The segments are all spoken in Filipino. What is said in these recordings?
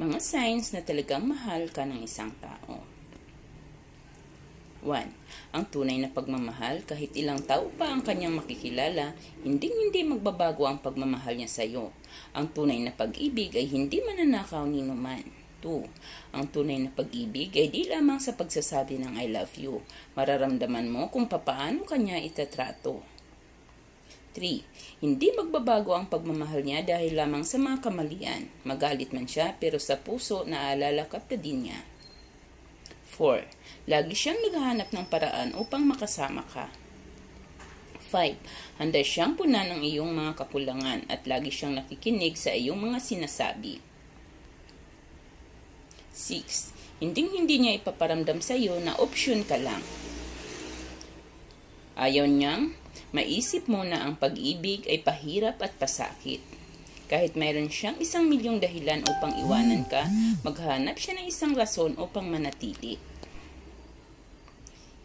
Mga signs na talagang mahal ka ng isang tao. 1. Ang tunay na pagmamahal, kahit ilang tao pa ang kanyang makikilala, hindi hindi magbabago ang pagmamahal niya sa iyo. Ang tunay na pag-ibig ay hindi mananakaw ni numan. 2. Ang tunay na pag-ibig ay di lamang sa pagsasabi ng I love you. Mararamdaman mo kung papaano kanya itatrato. 3. Hindi magbabago ang pagmamahal niya dahil lamang sa mga kamalian. Magalit man siya pero sa puso naaalala ka pa din niya. 4. Lagi siyang naghahanap ng paraan upang makasama ka. 5. Handa siyang punan ng iyong mga kakulangan at lagi siyang nakikinig sa iyong mga sinasabi. 6. Hindi hindi niya ipaparamdam sa iyo na opsyon ka lang. Ayaw niyang maisip mo na ang pag-ibig ay pahirap at pasakit. Kahit mayroon siyang isang milyong dahilan upang iwanan ka, maghanap siya ng isang rason upang manatili.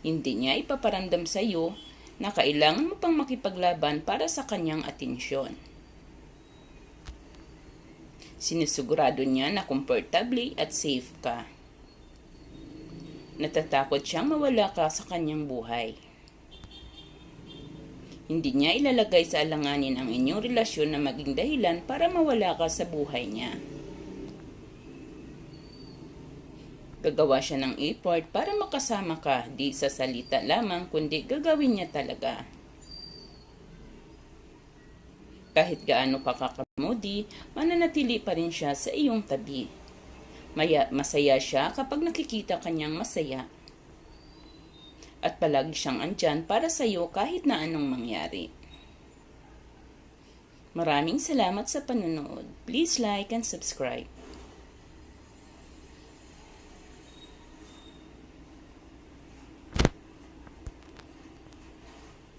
Hindi niya ipaparamdam sa iyo na kailangan mo pang makipaglaban para sa kanyang atensyon. Sinusigurado niya na komportable at safe ka. Natatakot siyang mawala ka sa kanyang buhay. Hindi niya ilalagay sa alanganin ang inyong relasyon na maging dahilan para mawala ka sa buhay niya. Gagawa siya ng effort para makasama ka, di sa salita lamang kundi gagawin niya talaga. Kahit gaano ka kakamudi, mananatili pa rin siya sa iyong tabi. Maya, masaya siya kapag nakikita kanyang masaya. At palagi siyang andyan para sa iyo kahit na anong mangyari. Maraming salamat sa panonood. Please like and subscribe.